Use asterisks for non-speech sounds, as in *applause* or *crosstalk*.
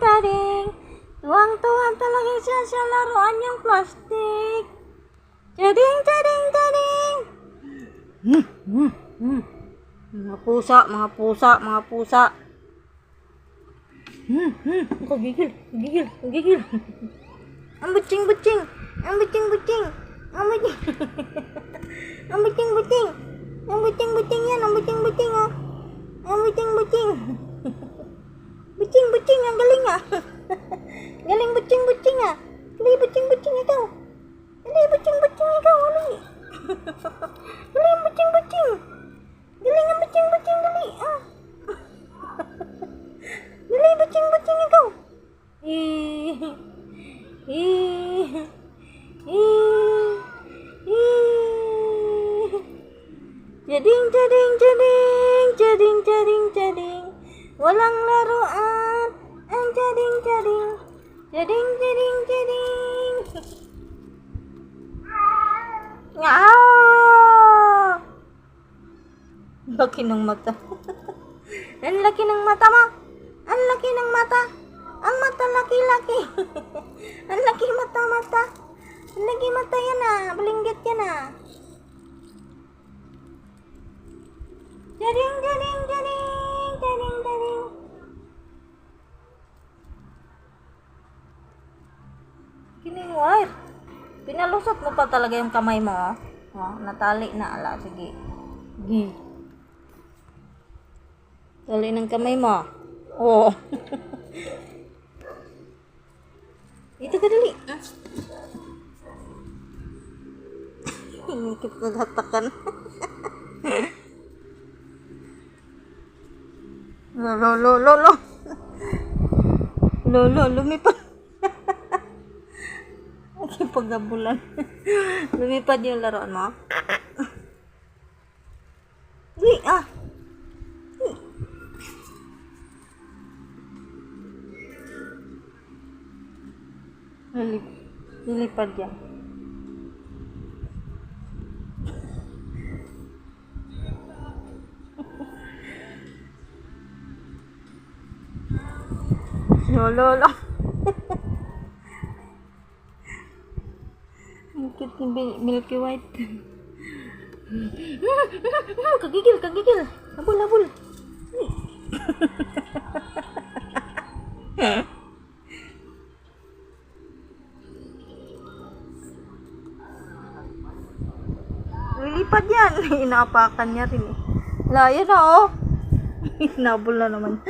Tading. Tuwang-tuwa talaga siya sa laruan niyang plastic. Tading, tading, tading. Hmm, hmm, hmm. Mga pusa, mga pusa, mga pusa. Hmm, hmm. Ako gigil, gigil, gigil. Ang butsing-butsing. Ang butsing-butsing. Ang butsing. Ang butsing-butsing. Ang butsing-butsing yan. Ang butsing-butsing oh. Ang butsing-butsing. Butsing-butsing. Ang galing ah. galing butsing-butsing ah. Dali butsing-butsing ikaw. Dali butsing-butsing ikaw. Dali. Dali butsing-butsing. Galing ang butsing-butsing. Dali ah. Dali butsing-butsing ikaw. Eh. Eh. Eh. Eh. Jading, jading, jading, jading, jading, jading. Walang laruan. Ang jading, jading. Jading, jading, jading. Ngaw! Laki ng mata. *laughs* Ang laki ng mata mo. Ang laki ng mata. Ang mata laki-laki. *laughs* Ang laki mata-mata. Ang laki mata yan ah. Balinggit Jaring, jaring, jaring, jaring, jaring. Kining wire. Pinalusot mo pa talaga yung kamay mo. Oh, oh natali na ala. Sige. Gi. Tali ng kamay mo. Oh. *laughs* Ito ka dali. Ah. Hingkip *laughs* Lolo, lolo, lolo. Lolo, lumipad. Ay, pagabulan. lumipad yung laruan mo. Uy, ah. Lilipad yan. Lolo, lolo. Ang cute ni Milky White. kagigil, kagigil. Habol, habol. Lilipad yan. *laughs* Inaapakan niya rin eh. Layo na oh. *laughs* Hinabol na naman.